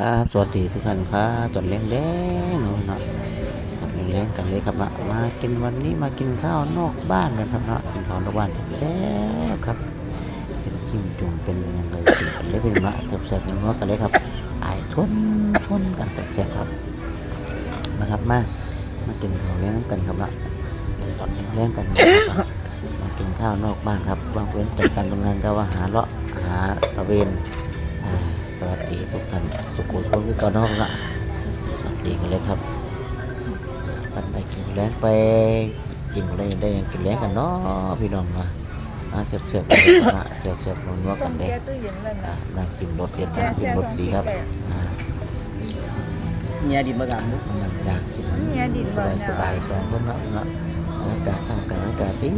ครับสวัสดีทุกท่านครับจดเลี้ยงแดงเนาะเนาะจดเลี้ยงแดงกันเลยครับเนาะมากินวันนี้มากินข้าวนอกบ้านกันครับเนาะกินข้าวนอกบ้านแซ่บๆครับเป็นจิ้มจุ่มเป็นยังไงกินกันเลยเป็นมะแซ่บๆนัวกันเลยครับไอายทนทนกันแซ่บๆครับมาครับมามากินข้าวเลี้ยงกันครับเนาะตอนเลี้ยงกันมากินข้าวนอกบ้านครับวางเว้นจากการทำงานก็ว่าหาเลาะหาตะเวน วัสดีทุกท่านสุขุมสุขคือเก่าเนอกละสวัสดีกันเลยครับท่านไปกินแรงไปกินอะไรได้ยังกินแรงกันเนาะพี่น้องมาอ่าเสียบเสียบๆกันเลยครับนะเสียบเสียบๆนัวๆต้กัมนเลยแก้ตู้เย็นเลยอ่านะนั่งกินรสเย็นนั่งกินรสดีครับอ่าเมียดินประกาศมุกนั่งอยากกินเนี่ยดินสบ่บายสบายๆสองคนเนาะเนาะอากาศช่างกันอากาศดี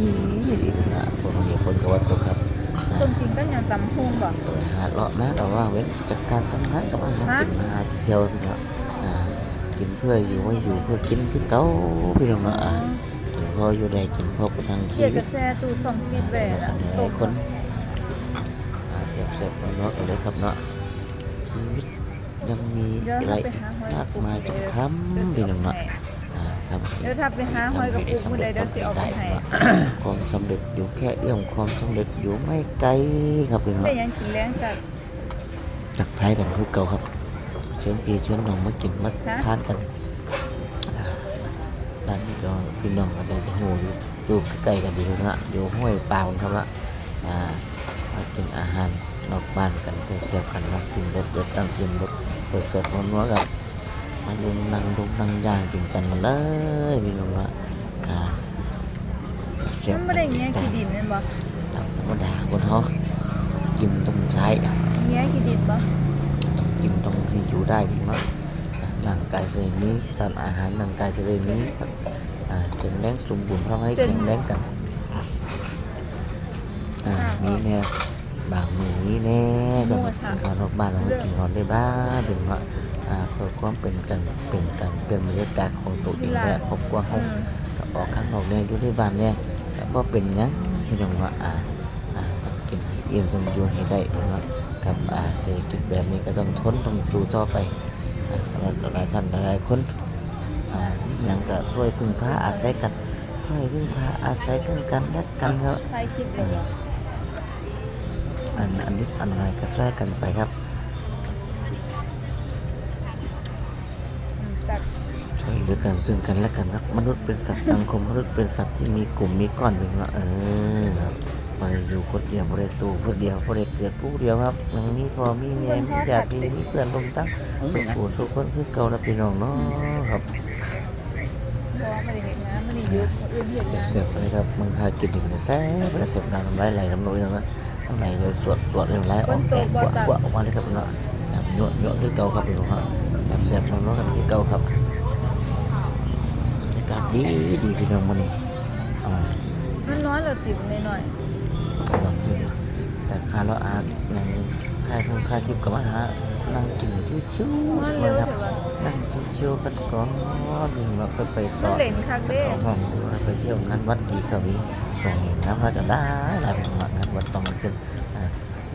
ดีนะฝนเดี๋ยวฝนก็วัดตกครับ อ่าต้มกินก็ยังตำพุงบ่หาเลาะนะแต่ว่าเว้นจากการทำงานกับอาหารกินมาเที่ยวนี่เนาะอ่ากินเพื่ออยู่ไม่อยู่เพื่อกินคือเก่าพี่น้องเนาะอ่ากินพออยู่ได้กินพอประทังชีเกียวิกตระแสตู้ซ่อมปิดแหวละหต้ลามยคนอ่าเสียบเสียบเนาะกันเลยครับเนาะชีวิตยังมีเดี๋ยวอะไรถ้าไปหาหอยมากกระปุกมายต้องทำพี่น้องเนาะ อ่าทำเดี๋ยวถ้าไปหาหอยกระปุกมื้อใดเดี๋ยวสิเอาไปให้ความสำเร็จอยู่แค่เอื้อมความสำเร็จอยู่ไม่ไกลครับพี่น้องได้เนาะยังกินแรงจัดจักทายกันคือเก่าครับ เชิญพี่เชิญน้องมากินมาฮะทานกันอ่าร้านนี้ก็พี่น้องก็จะหูอยู่อยู่ใกล้ๆกันดีนะอยู่ห้วยปลาคนครับละอ่ามากินอาหารนอกบ้านกันเสียบๆกันมากินรสรสตั้งกินรสสดๆนัวๆกับ มาลุงนั่งลุงนั่งย่างกินกันเลยพี่น้องละอ่าเสียบมันบ่ได้เงี้ยขี้ดินนั่นบ่ตามธรรมดาคนเขาต้องกินต้องใช้เงี้ยขี้ดินบ่ต้องกินต้องคืออยู่ได้พี่น้องร่างกายจะได้มีสารอาหารร่างกายจะได้มีอ่าแข็งแรงสมบูรณ์พร้อมให้แข็งแรงกันอ่ามีแน่บางมือมีแน่ก็มากินข้าวนอกบ้านเรามากินข้าวในบ้านเป็นว่าอ่าเพื่อ ความเป็นกันเป็นกันเป็นบรรยากาศของตัวเองและครอบครัวอืเขามก็ออกข้างนอกเนี่ยอยู่ในบ้านเนี่ยแต่ว่าเป็นหยังพี่น้องว่าอ่าอ่าต้องกินให้อิ่มต้องอยู่ให้ได้พี่น้องกับอ่าเศรษฐกิจแบบนี้ก็ต้องทนต้องสู้ต่อไปอ่าแล้วก็หลายท่านหลายคนอ่าหยังก็ช่วยพึ่งพาอาศัยกันช่วยพึ่งพาอาศัยกันกันและกันก็ถ่ายคลิปเลยบ่อันอันนี้อันไหนก็ช่วยกันไปครับ ช่วยกันซึ่งกันและกันครับมนุษย์เป็นสัตว์สังคมมนุษย์เป็นสัตว์ที่มีกลุ่มมีก้อนหนึ่งละเออครับไปอยู่คนเดียวบริสูคนเดียวบริเกิดผู้เดียวครับยังมีพ่อมีแม่มีญาติมีเพื่อนลงตั้งเอาสุเหมือนกันขสุขคนคือเก่าและพี่น้องเนาะครับบ่ว่าบ่ได้เฮ็ดงานมื้อนี้หยุดมื้ออื่นเฮ็ดงานเสียบเลยครับมึงหากินถึงแซ่บเลยเสียบน้ำลายไหลน้ำลายนะน้ำไหลเลยสวดสวดน้ำลายออกแตกกวกวออกมาเลยครับเนาะหยดหยดคือเก่าครับพี่น้องครับเสียบน้ำร้อนกันคือเก่าครับ ดีดีพี่น้องมันนี่อ่ามันน้อยละสิบหน่อยลองดูแต่คาร์ลอาร์ตยังถ่ายทงถ่ายคลิปกับมาหานั่งกินชิวๆมันๆเร็วนะครับแต่ว่านั่งชิวๆกันก่อนเราก็ไปมัต่นอเล่นคักเด้เอาห้องดูแล้วไปเที่ยวงานวัดดีเขามีส่งน้ำมากันได้หลายเป็นงานวัดต้องมันเป็นอ่า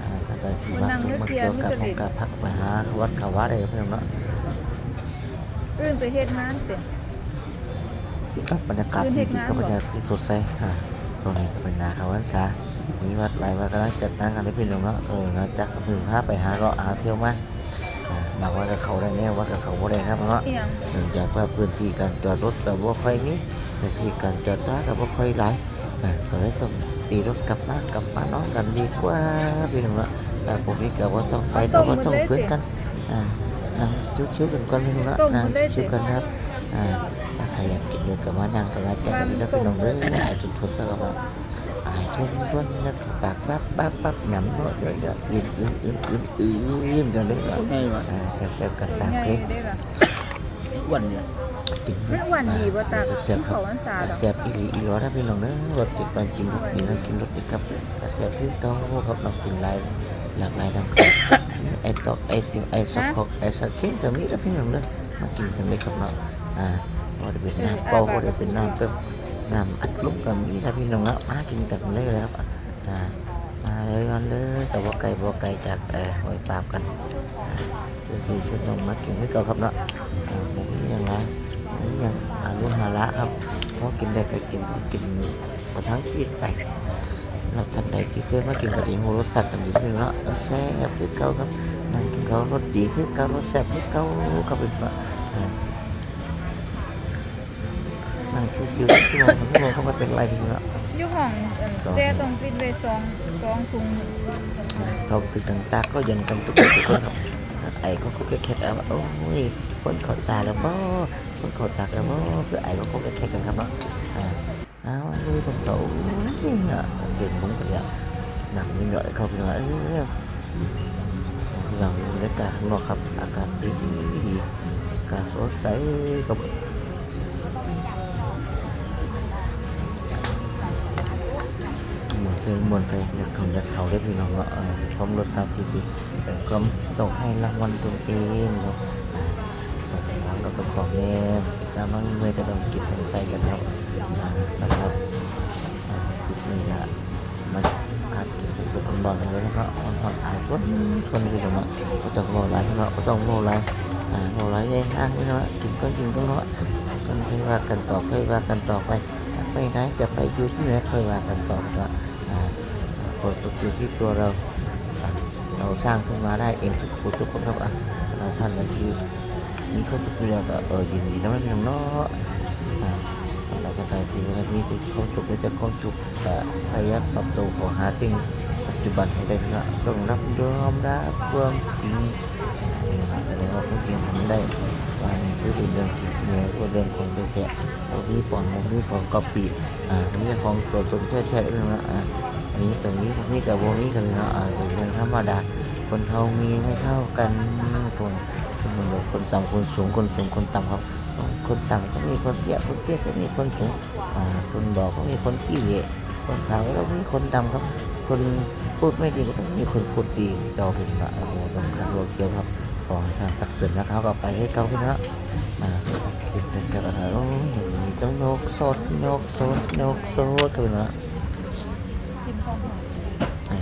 อ่าสักการที่วัดมาเกี่ยวกับของการพักไปหาวัดเขาวัดอะไรเพื่อนเนาะ อื่นไปเฮ็ดงานเต็ม กับบรรยากาศที่ดีกับบรรยากาศที่สดใสอ่าตรงนี้ก็เป็นนาเขาวันษามีวัดหลายวัดกำลังจัดงานกันได้พี่น้องเนาะเออเราจะพึ่งพาไปหาเราะหาเที่ยวมาอ่าบางวัดกับเขาได้แน่วัดกับเขาบ่ได้ครับเนาะอีหยังเนื่องจากว่าพื้นที่การจอดรถกับว่าค่อยมีพื้นที่การจอดรถกับว่าค่อยหลายอ่าก็เลยต้องตีรถกลับมากลับมานอนกันดีกว่าพี่น้องละแต่ผมนี่ก็ว่าต้องไปก็ว่าต้องฝืนกันอ่านั่งชิวๆกันก่อนพี่น้องละนั่งชิวๆกันครับ เดือกับมานั่งกับมาจัดกันพี่น้องพี่องเลยไอ้ทุนทุนก็กำลังไอ้ทุนทุนแล้วก็ปากปั๊บปั๊บปั๊บหนำเนาะเยวเลยอิ่มอิ่มอิ่มอิ่มอิ่มกันเลยคนไงวะอ่าแซ่บกันตามเพลงได้ล่ะอ้วนเนี่ยกินมันอ้วนดีบ่าตาเสียบครับเขาวันษาดเสียบอีหลีอีหลอถ้าพี่น้องเนอะรถติดไปกินรถกินแล้วกินรถติดครับเสียบคือเก่าครับน้องกินหลายหลากหลายน้ำไอ้ตอกไอ้ติมไอ้ซอกคอกไอ้สเค็มก็มีแล้วพี่น้องเนอะมากินกันเลยครับเนาะอ่า ว่าจะเป็นน้ำเปล่าว่าจะเป็นน้ำเปรี้ยวน้ำอัดลมก็มีแล้วพี่น้องเนาะมากินกันเลยแล้วครับอ่ามาเลยมาเลยแต่ว่าไก่บ่ไก่จากเอ่อหอยปาบกันอ่าคือคือเชิญน้องมากินให้เก่าครับเนาะอ่าผมนี่ยังไงผมนี่ยังอารุหาระครับเพราะกินได้ก็กินก็กินประทังชีวิตไปแล้วท่านใดที่เคยมากินกระดิ่งหูรสสัตว์กันดีเนาะแซ่บคือเก่าครับนั่งกินเขารสดีคือเก่ารสแซ่บคือเก่าก็เป็นว่าอ่านั่ง ชิวๆชั่วโมงชั่วโมงเขาไม่เป็นไรพี่เนาะอยู่ห้องเอิ่นแต่ต้องปิดไว้สองสองถุงทองตึกต่างตาก็ยันกันทุกคนทุกคนครับไอ้ก็คุกแค่แล้วโอ้ยคนขาตาแล้วบ่คนขาตาแล้วบ่คือไอ้ก็คุกแค่กันครับเนาะอ้าวดูตรงโต๊ะนี่อะเห็นมุ้งกันเนี่ยหนักนิดหน่อยเขาเป็นว่าเออเราบรรยากาศข้างนอกครับอากาศดีดีอากาศสดใสกับ เจอมวนใจอยากเขาอยากเขาได้พี่น้องเนาะเออพร้อมรถสามสิบปีแต่ก็ต้องให้รางวัลตัวเองเนาะอ่านหลังก็ต้องขอแม่ตามน้องเมย์ก็ต้องกินต้องใส่กันครับนะครับอ่าจุดนี้ละมันอาจจะสุดๆร้อนเลยนะครับอ่อนอาจชวนชวนพี่น้องเนาก็ต้องรอไรเนาะก็ต้องรอไรอ่ารอไรได้อ้างพี่น้องเนาะกินก็กินก็เนาะกันค่อยว่ากันต่อค่อยว่ากันต่อไปไปไหนจะไปอยู่ที่ไหนค่อยว่ากันต่อเนาะอ่าความสุขอยู่ที่ตัวเรา เราสร้างขึ้นมาได้เองทุกคนทุกคนครับอะเราท่านก็คือมีความสุขอยู่แล้วก็เออยินดีนะไม่เป็นเนาะอ่าเราจะไปที่ว่ามีแต่ความสุขมีแต่ความสุขแต่พยายามปรับตัวของหาสิ่งปัจจุบันให้ได้นะต้องรับยอมรับความจริงนี่นะแล้วเราก็จริงทำได้ว่านี่คือเป็นเรื่องจริงเนือกว่าเรื่องของแท้ๆเรามีปอนเรามีของกอปีอ่ามีของตัวตนแท้ๆด้วยนะอ่า อันนี้ตรงนี้พวกนี้กับวงนี้กันเนาะอ่าเป็นเรื่องธรรมดาคนเท่ามีไม่เท่ากันคนคนหมือนคนต่ำคนสูงคนสูงคนต่ำครับคนต่ำก็มีคนเตี้ยคนเตี้ยก็มีคนสูงอ่าคนบอกก็มีคนขี้เหร่คนขาวก็มีคนดำครับ คนพูดไม่ดีก็ต้องมีคนพูดดีเราเป็นพระโอ้โหต้องขัดโลกเกี่ยวครับขอให้ท่านตักเตือนนะครับก็ไปให้เขาขึ้นะมาเป็นจาอะไรโอ้ยมีเจ้านกสดนกสดนกสดกันนะ อมอ่า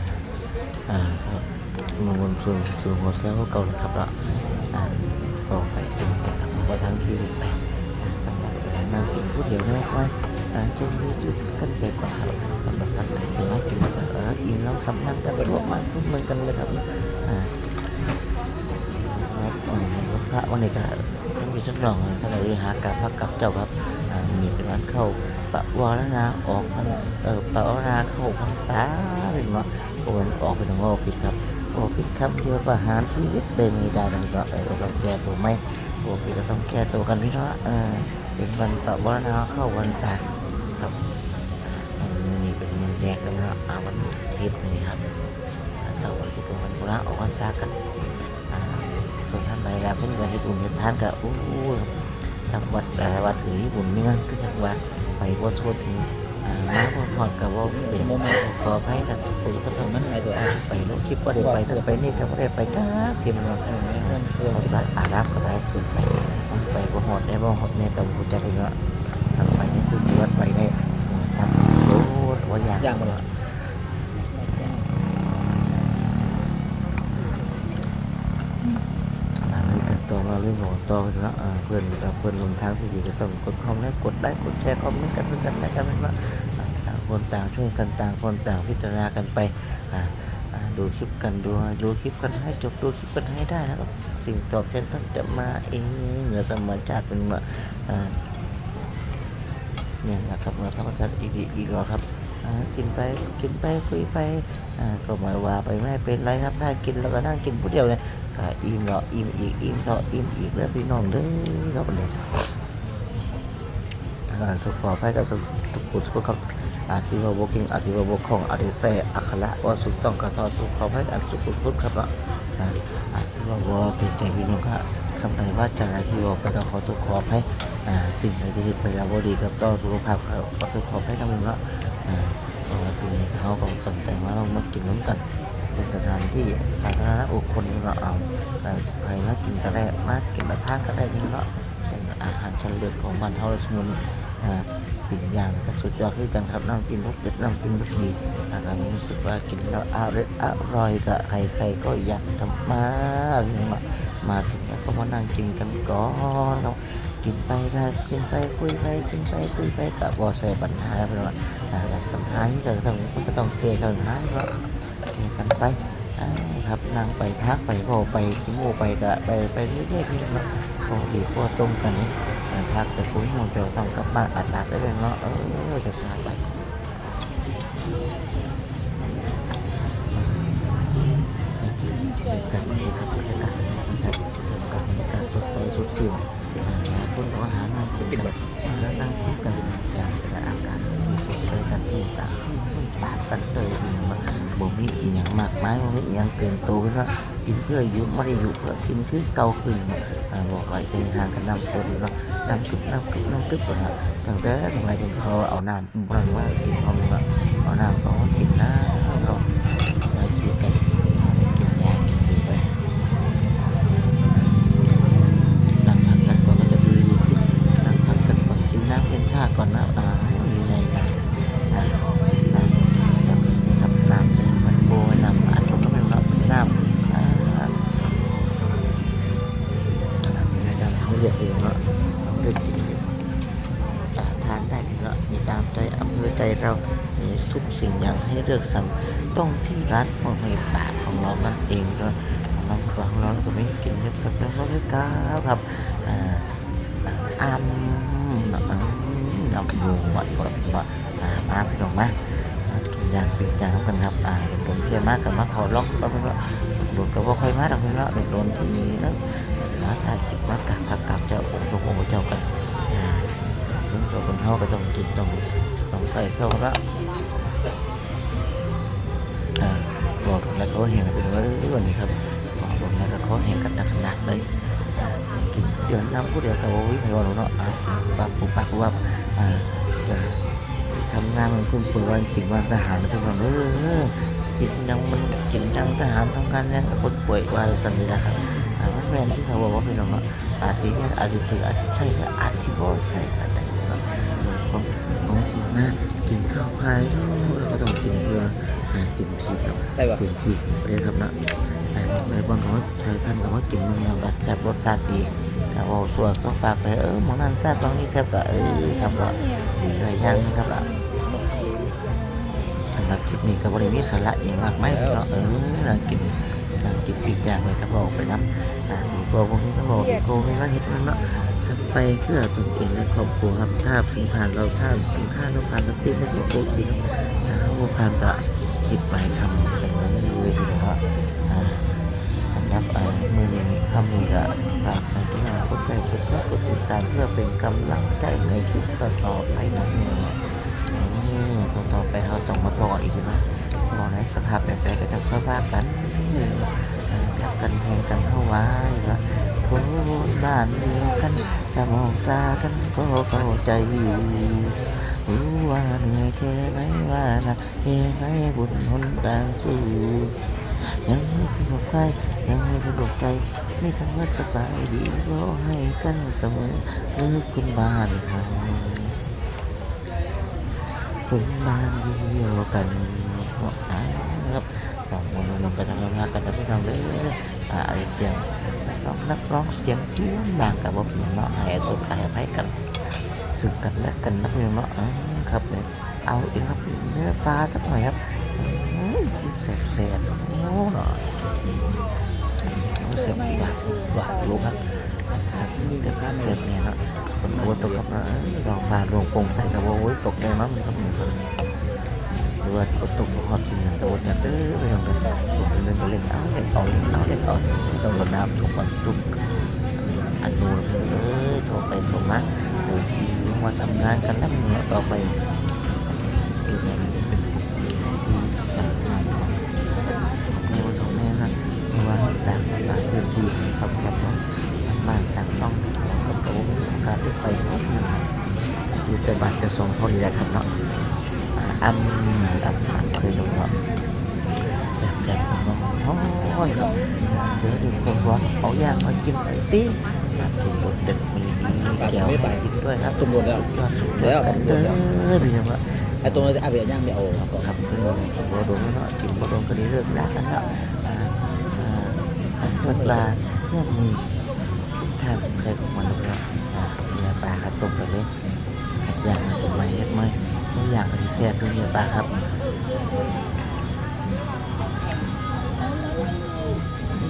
อ่าครับมาวนส่วนส่วนหัวเซลล์เก่านะครับละอ่าก็ไปกินกันบว่าทั้งชีวิตไปอ่าตั้งแต่นั่งกินผู้เดียวนะไปอ่าจนมีจุดกันไปกว่าครับสำหรับท่านใดที่มากินก็เอออิ่มแล้วสำนักกันทั่วมาทุกเมืองกันเลยครับอ่าพระวันนี้ก็ต้องมีสักหน่องท่านใดหากับพระกับเจ้าครับ อ่ามีเป็นวันเข้าปะวรณาออกพรรษเออปะวรณาเข้าพรรษาเป็นว่าโอนออกไปทางโอผิดครับโอผิดครับเพื่อประหารชีวิตเป็นไม่ได้ดังต่อไปก็ต้องแก้ตัวไหมโอผิดก็ต้องแก้ตัวกันพี่เนาะเออเป็นวันปะวรนาเข้าวันศาสตร์ครับอันนี้เป็นวันแรกแล้วนะอ่าวันอาทิตย์นี่ครับเสาร์อาทิตย์เป็นวันพุธออกวันศาสตร์กันส่วนท่านใดแล้วเพิ่งไปที่ตุนเฮ็ดทานกับอู้ จังหวัดอะไรว่าถือญี่ปุ่นนี่นั่นก็จังหวัดไปว่าโทษทีมาพอพอดกับว่าเป็นโมเมนต์ขออภัยกันทุกคนก็ต้องมันหายตัวอะไปลงคลิปว่าได้ไปถ้าไปนี่ก็ไม่ได้ไปจ้าทีมเราเออเพื่อนเพื่อนเขาได้อารับก็ได้ขึ้นไปไปบ่หอดได้บ่หอดเนี่ยต้องหูจักเลยเนาะทางไปนี่คือชีวิตไปได้ทางโซ่ว่าอย่าง ย่างมาละ มาเลยกันต่อมาเลยหมอ ต่อกันเนาะเพื่อนเพื่อนลงทางที่ดีก็ต้องกดคอมไลค์กดไลค์กดแชร์คอมเมนต์กันด้วยกันนะกันนะอ่าต่างคนต่างช่วยกันต่างคนต่างพิจารณากันไปดูคลิปกันดูดูคลิปกันให้จบดูคลิปกันให้ได้นะครับ สิ่งตอบแทนท่านจะมาเองเหนือธรรมชาติเป็นมาอ่าเนี่ยนะครับเหนือธรรมชาติอีกอีกแล้วครับกินไปกินไปคุยไปก็หมายว่าไปไม่เป็นไรครับถ้ากินแล้วก็นั่งกินผู้เดียวเลย ก็อิ่มเนาะอิ่มอีกอิ่มเนาะอิ่มอีกแล้วพี่น้องเด้อครับเนี่ยอ่าทุกขอให้กับทุกทุกคนทุกคนครับอาชีวะบกิงอาชีวะบกของอาชีแฟอัคระว่าสุดต้องกระทอทุกขอให้กับทุกคนทุกคนครับเนาะอาอาที่ว่าว่าตื่นใจพี่น้องครับคำใดว่าจะอะไรที่ว่าไปก็ขอทุกขอให้สิ่งใดที่ไปแล้วบ่ดีกับต่อสุขภาพขอทุกขอให้ทั้งหมดเนาะอ่าเพราะสิ่งนี้เขาก็ตั้งใจมาเรามากินน้ำกัน เป็นสถานที่สาธารณะบุคคลนี่เนาะเอาใครมากินก็ได้มากินมาทานก็ได้เนาะเป็นอาหารชั้นเลิศของบ้านเฮาสมุนอ่ากินอย่างก็สุดยอดคือกันครับน้ำกินรสเด็ดน้ำกินรสดีนะครับรู้สึกว่ากินแล้วอร่อยอร่อยกับใครๆก็อยากทำมามามาถึงแล้วก็มานั่งกินกันก่อนเนาะกินไปก็กินไปคุยไปกินไปคุยไปกับบอสใส่ปัญหาไปว่าปัญหานี้ก็ต้องมันก็ต้องเกลี่ยกันหาเนาะ เกลี่ยกันไปครับนั่งไปพักไปพอไปขี้มูกไปก็ไปไปเรื่อยๆนี่เนาะพอดีพอตรงกันนี่ทักแต่คุยหมดเดี๋ยวส่งกลับบ้านอัดหนักได้เลยเนาะเออจะสายไปจากนี้ครับบรรยากาศนะครับกับบรรยากาศสดใสสดชื่นหลายคนก็หานั่งกินกันแล้วนั่งคิดกันอย่างเป็นอากาศสดใสกันที่ต่างปากกันเลยมัน บ่มีอีหยังมากมายบ่มีอีหยังเกินตัวเนาะกินเพื่ออยู่ไม่ได้อยู่เพื่อกินคือเก่าขึ้นบอกไว้เป็นทางกันนำตัวเนาะน้ำกึบน้ำกึบน้ำกึบนะตั้งแต่ทำไมถึงเขาเอาน้ำบรังว่ากินเขาเนาะเอาน้ำเขากินน้ำ เขาเรียกเองเนาะเลือกกินอ่าทานได้เนาะมีตามใจอำเภอใจเรามีทุกสิ่งอย่างให้เลือกสรรต้องที่ร้านของในปากของเรานั่นเองเนาะของเราของเราตรงนี้กินเยอะสักแล้วก็ได้ครับอ่าอาน้ำมูหวานกว่าว่าอ่ามาพี่น้องมามากินอย่างเป็นอย่างกันครับอ่าโดนเที่ยมากกับมาขอล็อกก็ไม่ว่าโดนก็บ่ค่อยมาดอกพี่น้องโดนที่นี้นะ มาถ่ายคลิปมากกับกับกับเจ้าองค์ทรงองค์เจ้ากันอ่าถึงเจ้าคนเฮาก็ต้องกินต้องต้องใส่เข้าละบอกแล้วเขาเห็นเป็นว่าเรื่องนี้ครับบอกแล้วเขาเห็นกันขนาดเลยกินเดือนน้ำผู้เดียวกับโอ้ยไม่ว่าหรอกเนาะปากปุบปากว่าทำงานมันคุณปุ๋ยวันกินวันทหารแล้วเป็นแบบเออกินยังมันกินยังทหารทำงานยังคนป่วยว่าสันนิษฐานครับ ถามว่าแบรนที่เขาบอกว่าเป็นของอาทิเนี่ยอาจจะคืออาจจะใช่ก็อาจจะบ่ใช่อะไรเนาะของของจริงนะกินข้าวพายเราก็ต้องกินเพื่ออ่ากินทีครับกินทีเรียครับนะแต่ในบางคนใช้ท่านบอกว่ากินมันยังแบบแซ่บรสชาติดีแต่ว่าส่วนต้องฝากไปเออหมองนั้นแซ่บบางนี้แซ่บก็เออครับว่าดีหลายอย่างครับล่ะสำหรับคลิปนี้ก็บริมีสาระอย่างมากไหมเนาะเออกิน น่ากินปีกอย่างเลยครับบอกไปน้ำอ่ามีโปรพวกนี้ก็บอกมีโปรไม่ว่าเห็ดนั่นเนาะไปเพื่อตนเองและครอบครัวครับถ้าถึงผ่านเราถ้าถึงค่าเราผ่านเราติดแล้วก็โอเคครับถ้าเราผ่านก็คิดไปทำกันไว้เลยนะครับอ่าสำหรับอ่ามือนี้ทำนี้ก็ฝากในที่นาคนใจกดไลค์กดติดตามเพื่อเป็นกำลังใจในคลิปต่อๆไปนะเนี่ยต่อไปเราต้องมาบอกอีกนะบอกในสภาพแบบใดก็จะค่อยว่ากัน กันแทงกันเข้าไว้ว่าคนบ้านเดียวกันจะมองตากันก็เข้าใจอยู่รู้ว่าเหนื่อยแค่ไหนว่าหนักแค่ไหนบุญหนทางสู้ยังไม่เป็นโรคใครยังไม่เป็นโรคใจไม่คำว่าสบายดีก็ให้กันเสมอเลือกคุณบ้านเขาคุณบ้านเดียวกันครับ ลองวนวนไปทำงานกันนะพี่น้องเลยอ่าเสียงร้องนักร้องเสียงเพี้ยนดังกับว่าพี่น้องให้ตัวใครให้กันซึ่งกันและกันนะพี่น้องครับเนี่ยเอาอีกครับเนื้อปลาสักหน่อยครับแสบๆโอ้หน่อยเสียบหวานหวานรู้ครับเสียบเสียบเนี่ยเนาะคนบัวตกครับนะลองฟ้าลงปงใส่กับว่าโอ้ยตกแรงมากเลยครับ รือว่าฝนตกหอดสิ่งนั้นแต่ว่าจะเด้อไปลองกันผมเล่นเล่นเอาเล่นเอาเล่นเอาเล่นเอาต้องรดน้ำชมวันทุกอันนู้นเออโทรไปโทรมาโดยที่มาทำงานกันแล้วเนาะต่อไปอีกอย่างจะเป็นดีในวันสองแม่นะเพราะว่าสร้างบ้านพื้นที่ครับครับเนาะ บ้านต่างต้องกับโอ้การที่ไปอยู่แต่บ้านจะส่งพอดีแหละครับเนาะ ăn ăn ăn thì đúng rồi dẹp dẹp nó thôi rồi sẽ được con quán ổ giang ở trên phải xí làm thì một định mình đi ปากแก้วไม่ให้ไปกินด้วยครับสมบูรณ์แล้วยอดสุดแล้วเออดีจังวะไอ้ตรงนั้อาเบียย่างไม่เอาก่อนครับเพื่อนกินบโดนเนาะกินบโดนก็ได้เลิกลากันแล้วอ่าอ่าอ่าเลิกลาเพื่อนมีแทบใครของมันแล้วเนื้อปลากระตุกไปเลยขัดยางมาสมัยเฮ็ดไหม อย่างมันแซ่บด้วยเนื้อปลาครับ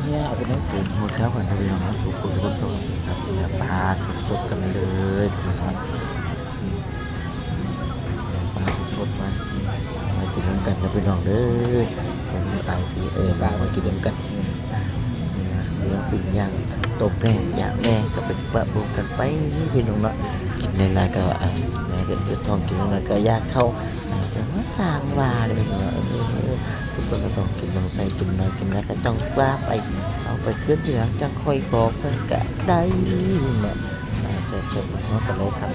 เนี่ยเอาไปนั่งถึงโฮเทลก่อนนะพี่น้องครับสุขุมสุขสุขครับเนื้อปลาสดๆกันเลยนะครับปลาสดๆมามากินร่วมกันนะพี่น้องเด้อตอนนี้ปลายปีเออมามากินร่วมกันเนื้อปิ้งย่างต้มแน่ย่างแน่ก็เป็นปะปนกันไปพี่น้องเนาะ นในรายก็อ่าในก็เดือดทองกินนรายก็ยากเข้าจะมาสร้างว่าเลยเนาะเออทุกคนก็ต้องกินต้องใส่กินน้อยกินน้อยก็ต้องว่าไปเอาไปเคลื่อนที่หลังจังค่อยบอกกันก็ได้เนี่ยอ่าเสร็จๆเนาะกันเลยครับ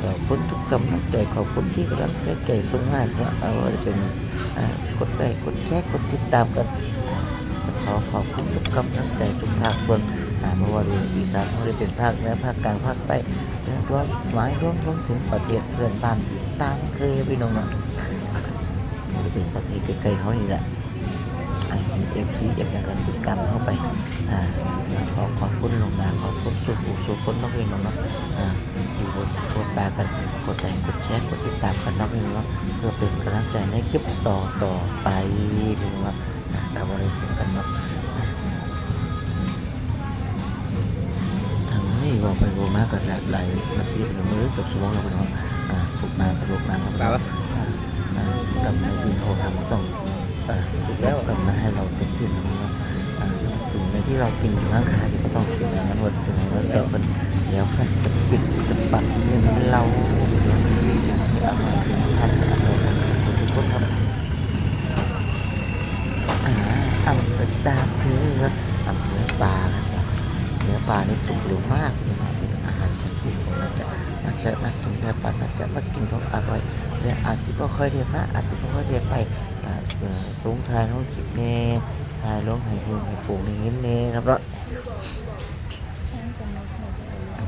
ขอบคุณทุกกำลังใจขอบคุณที่กำลังใจส่งมาเนะเอาไว้เป็นกดไลค์กดแชร์กดติดตามกันขอขอบคุณทุกกำลังใจทุกภาคส่วน อ่าไม่ว่าจะอีสานไม่ว่าจะเป็นภาคเหนือภาคกลางภาคใต้และรวมหมายรวมรวมถึงประเทศเพื่อนบ้านต่างเคยพี่น้องเนาะไม่ว่าจะเป็นประเทศใกล้ๆเขานี่แหละไอ้เอฟซีเอฟแล้วก็ติดตามเข้าไปอ่าขอขอบคุณลงมาขอบคุณสุขสุขคนน้องพี่น้องเนาะอ่าที่กดกดตากันกดไลค์กดแชร์กดติดตามกันน้องพี่น้องเนาะเพื่อเป็นกำลังใจในคลิปต่อต่อไปพี่น้องเนาะเราบริสุทธิ์กันเนาะ ทางนี้ว่าไปโบมากกันหลายนาทีหรือมือกับสมองเราไปเนาะอ่าสุกนานสรุปนาครับปลาวะอ่าอ่ากำในที่เขาทำต้องอ่าสุกแล้วกำมาให้เราเสร็จสิ้นแล้วเนาะอ่าถึงในที่เรากินอยู่ร่างกายก็ต้องกินอย่างนั้นวันเป็นอย่างนั้นเราเป็นเดี๋ยวค่อยจะปิดจะปัดเนี่ยเราอาหารเป็นพันอร่อยทุกคนครับ อ่าอำเภอตาเพื่ออำเภอปลานะครับเนื้อปลานี่สุกเร็วมากเลยนะเป็นอาหารชั้นดีของเราจะนักจะนักกินเนื้อปลานักจะมากินของอร่อยและอาจจะไม่ค่อยเรียนนะอาจจะไม่ค่อยเรียนไปอ่าเอ่อลงทายลงคลิปเน่ทายลงให้ดูให้ฝูงในยิ้มเน่ครับเนาะ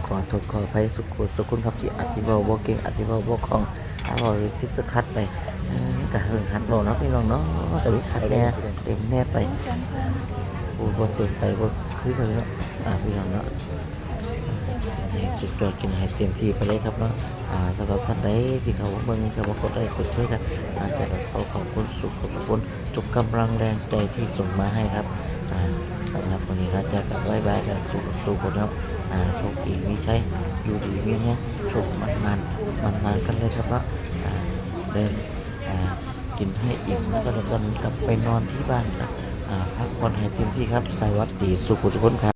ขอโทษขออ ภัยสุขุสุขุนครับที่อธิบายว่าเก่งอธิบายว่าของอร่อยที่จะคัดไปเออแต่เรื่องคัดบอกเนาะพี่น้องเนาะแต่วิคัดแน่เต็มแน่ไปปูบเต็มไปบนคือกันแล้วอ่าพี่น้องเนาะจุดจอดกินให้เต็มที่ไปเลยครับเนาะอ่าสำหรับท่านใดที่เขาเบิ่งเขาบอกกดไลค์กดแชร์กันอาจจะขอขอบคุณสุขสุขผลทุกกำลังแรงใจที่ส่งมาให้ครับอ่าสำหรับวันนี้เราจะกับบายบายกันสุขสุขผลครับอ่าโชคดีมีใช้ อยู่ดีมีเนี้ยโชคมันมันมันมันๆกันเลยครับว่าเดินกินให้อิ่มแล้วก็เดินกลับไปนอนที่บ้านครับพักผ่อนให้เต็มที่ครับสวัสดีสุขุสุขนครับ